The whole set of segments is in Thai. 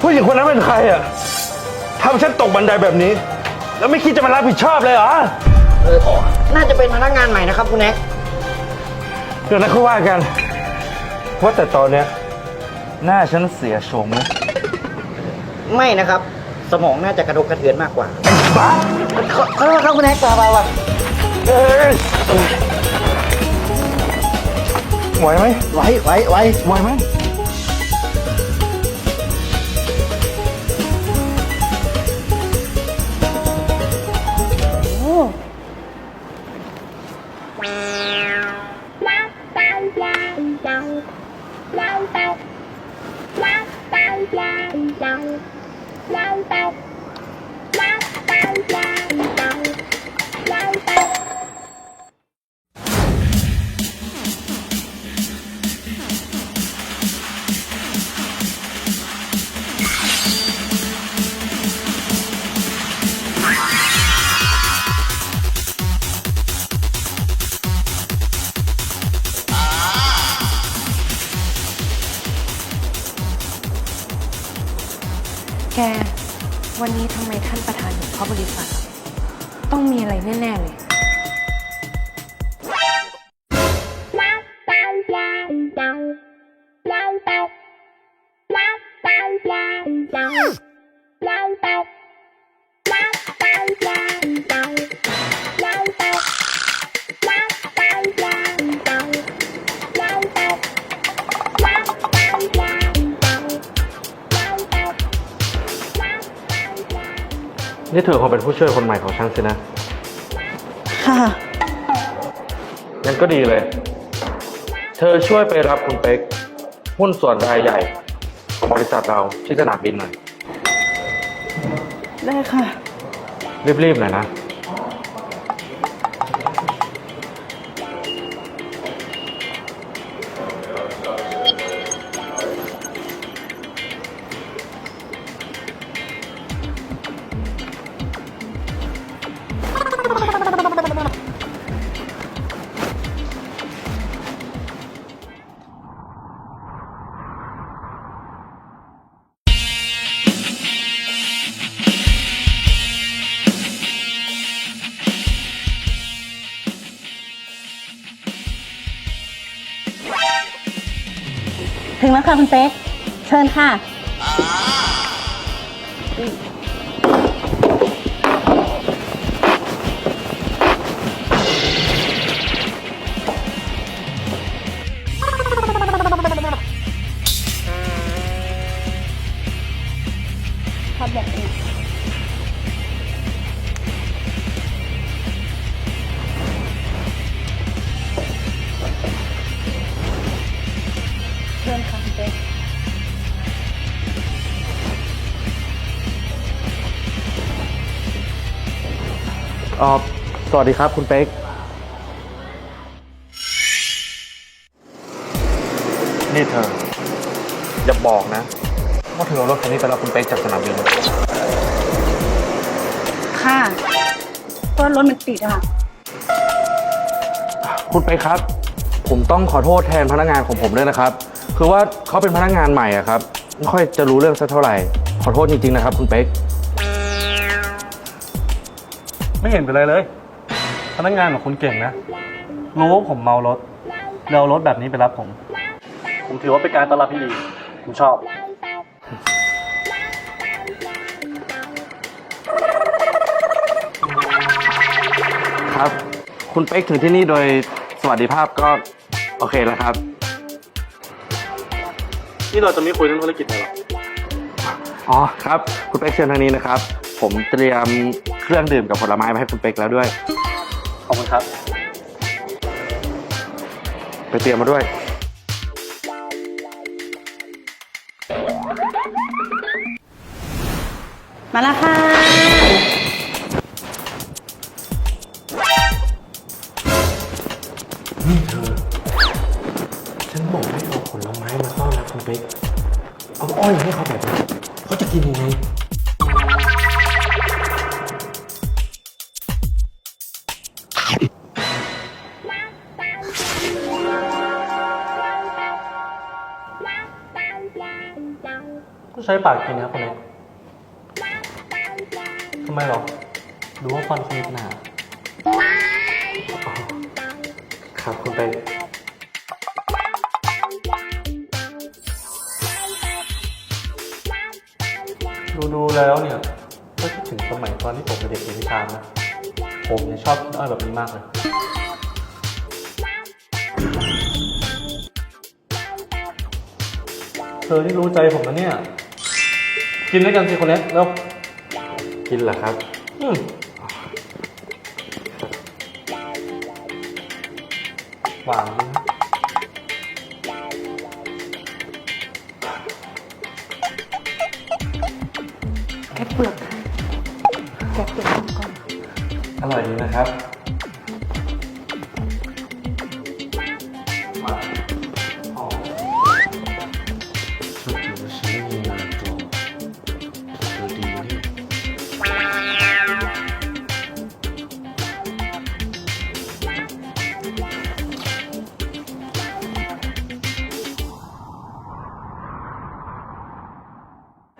ผู้หญิงคนนั้นเป็นใครอะทำฉันตกบันไดแบบนี้ แล้วไม่คิดจะมารับผิดชอบเลยเหรอเออน่าจะเป็นพนักงานใหม่นะครับคุณเอกเดี๋ยวนั้นเขาว่ากันว่าแต่ตอนเนี้ยหน้าฉันเสียโฉมนะไม่นะครับ สมองน่าจะกระดกกระเทือนมากกว่าบ้าขอขอโทษครับคุณเอกป่าวป่าวป่าวเอ้ยไหวไหมไหวไหวไหวไหวไหม แก วันนี้ทำไมท่านประธานของเขาบริษัท ต้องมีอะไรแน่ ๆ เลย นี่เธอคงเป็นผู้ช่วยคนใหม่ของฉันสินะ ค่ะ งั้นก็ดีเลย เธอช่วยไปรับคุณเป๊กหุ้นส่วนรายใหญ่ของบริษัทเราที่สนามบินหน่อย ได้ค่ะ รีบๆหน่อยนะ ถึงแล้วค่ะคุณเป๊ก เชิญค่ะ อ๋อสวัสดีครับคุณเป๊ก นี่เธอ อย่าบอกนะว่าเธอเอารถคันนี้ไปรับคุณเป๊กจากสนามบินค่ะเพราะรถมันติดอะค่ะ คุณเป๊กครับ ผมต้องขอโทษแทนพนักงานของผมด้วยนะครับ คือว่าเขาเป็นพนักงานใหม่อะครับ ไม่ค่อยจะรู้เรื่องสักเท่าไหร่ ขอโทษจริงๆนะครับ คุณเป๊ก ไม่เห็นเป็นไรเลย พนักงานของคุณเก่งนะ รู้ว่าผมเมารถแล้วเอารถแบบนี้ไปรับผม ผมถือว่าเป็นการต้อนรับที่ดี ผมชอบ ครับ คุณเป๊กถึงที่นี่โดยสวัสดิภาพก็โอเคแล้วครับ นี่เราจะไม่คุยเรื่องธุรกิจเลยหรอ อ๋อครับ คุณเป๊กเชิญทางนี้นะครับ ผมเตรียม เครื่องดื่มกับผลไม้มาให้คุณเป๊กแล้วด้วย ขอบคุณครับ ไปเตรียมมาด้วย มาแล้วค่ะ นี่เธอ ฉันบอกให้เอาผลไม้มาต้อนรับคุณเป๊ก เอาอ้อยให้เขาแบบนี้เขาจะกินยังไง ใช้ปากกินนะคนนี้ทำไมหรอดูว่าฟันคุณมีปัญหาครับคุณไปกดูดูแล้วเนี่ยก็คิดถึงสมัยตอนที่ผมเป็นเด็กเรียนวิชานะ ผมเนี่ยชอบกินอ้อยแบบนี้มากเลยเธอที่รู้ใจผมนะเนี่ย กินด้วยกันสิคนนี้แล้วกินเหรอครับ อืมหวานดีนะแกะเปลือกค่ะแกะเปลือกก่อน อร่อยดีนะครับ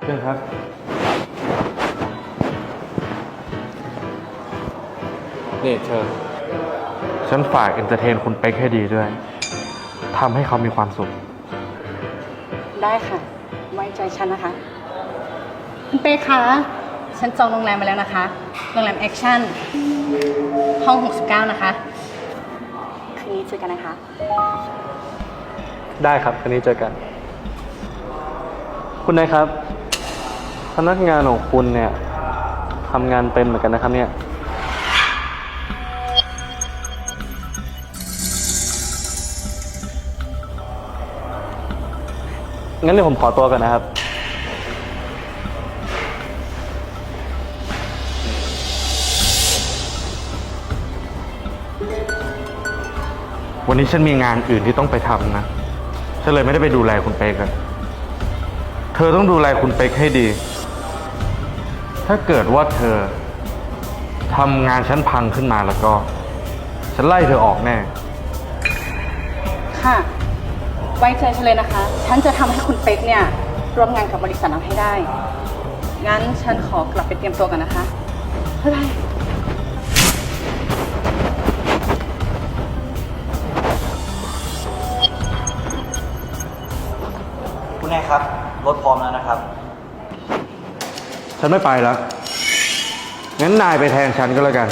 เพื่อนครับ นี่เธอ ฉันฝากเอนเตอร์เทนคุณเป๊กให้ดีด้วย ทำให้เขามีความสุข ได้ค่ะ ไว้ใจฉันนะคะ คุณเป้คะ ฉันจองโรงแรมมาแล้วนะคะ โรงแรมแอคชั่น ห้อง 69 นะคะ คืนนี้เจอกันนะคะ ได้ครับ คืนนี้เจอกัน คุณนายครับ พนักงานของคุณเนี่ยทำงานเป็นเหมือนกันนะครับเนี่ย งั้นเดี๋ยวผมขอตัวก่อนนะครับ วันนี้ฉันมีงานอื่นที่ต้องไปทำนะ ฉันเลยไม่ได้ไปดูแลคุณเป๊กอะเธอต้องดูแลคุณเป๊กให้ดี ถ้าเกิดว่าเธอทำงานฉันพังขึ้นมาแล้วก็ ฉันไล่เธอออกแน่ ค่ะ ไว้ใจฉันเลยนะคะ ฉันจะทำให้คุณเป๊กเนี่ยร่วมงานกับบริษัทเราให้ได้ งั้นฉันขอกลับไปเตรียมตัวกันนะคะบ๊ายบาย คุณนายครับ รถพร้อมแล้วนะครับ ฉันไม่ไปแล้ว งั้นนายไปแทนฉันก็แล้วกัน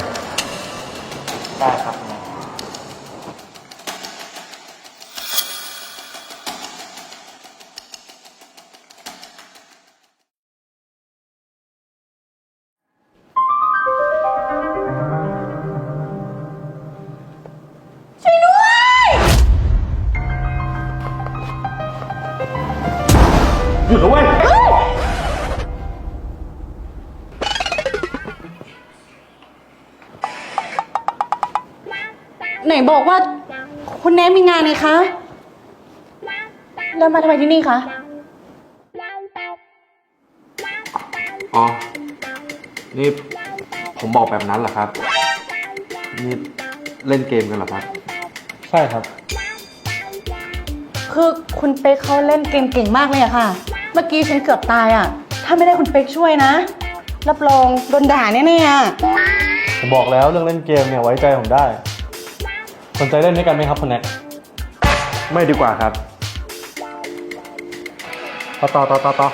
ไหนบอกว่า คุณแนมมีงานนี่คะ แล้วมาทำไมที่นี่คะ อ๋อ นี่ผมบอกแบบนั้นเหรอครับ นี่เล่นเกมกันเหรอครับ ใช่ครับ คือคุณเป๊กเขาเล่นเกมเก่งมากเลยอะค่ะ เมื่อกี้ฉันเกือบตายอะถ้าไม่ได้คุณเป๊กช่วยนะ รับรองโดนด่าแน่ๆอะ ผมบอกแล้วเรื่องเล่นเกมเนี่ยไว้ใจผมได้ สนใจเล่นด้วยกันไหมครับคุณแน็กไม่ดีกว่าครับ ต่อต่อต่อต่อต่อ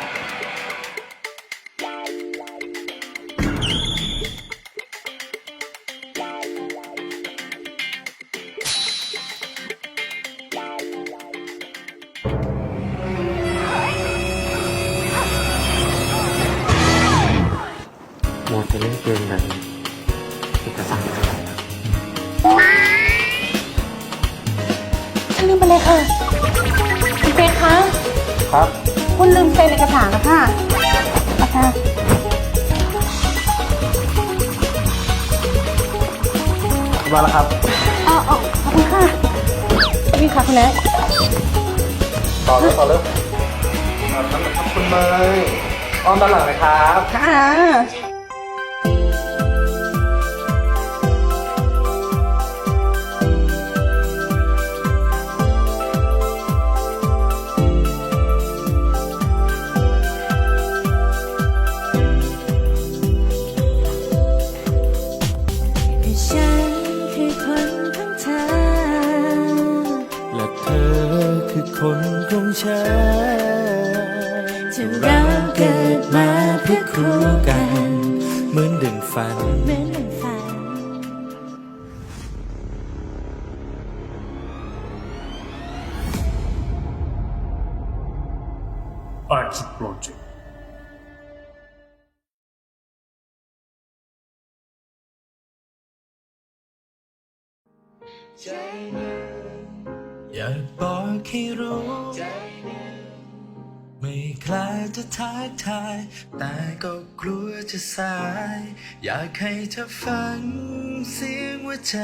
โมจะเล่นเกมแบบนี้ เลยค่ะคุณเป๊กคะครับ คุณลืมเซ็นเอกสารนะคะอาจารย์มาแล้วครับอ๋ออ๋อขอบคุณค่ะ นี่ค่ะคุณแน็กต่อเลยต่อเลยครับขอบคุณเมย์อ้อมด้านหลังเลยครับค่ะ คนของฉันจะเราเกิดมาเพื่อคู่กัน เหมือนดึงฝัน เหมือนหนึ่งฝัน Archie Project อยากบอกให้รู้ไม่คล้าจะท้ายทาย แต่ก็กลัวจะสาย อยากให้เธอฟังเสียงหัวใจ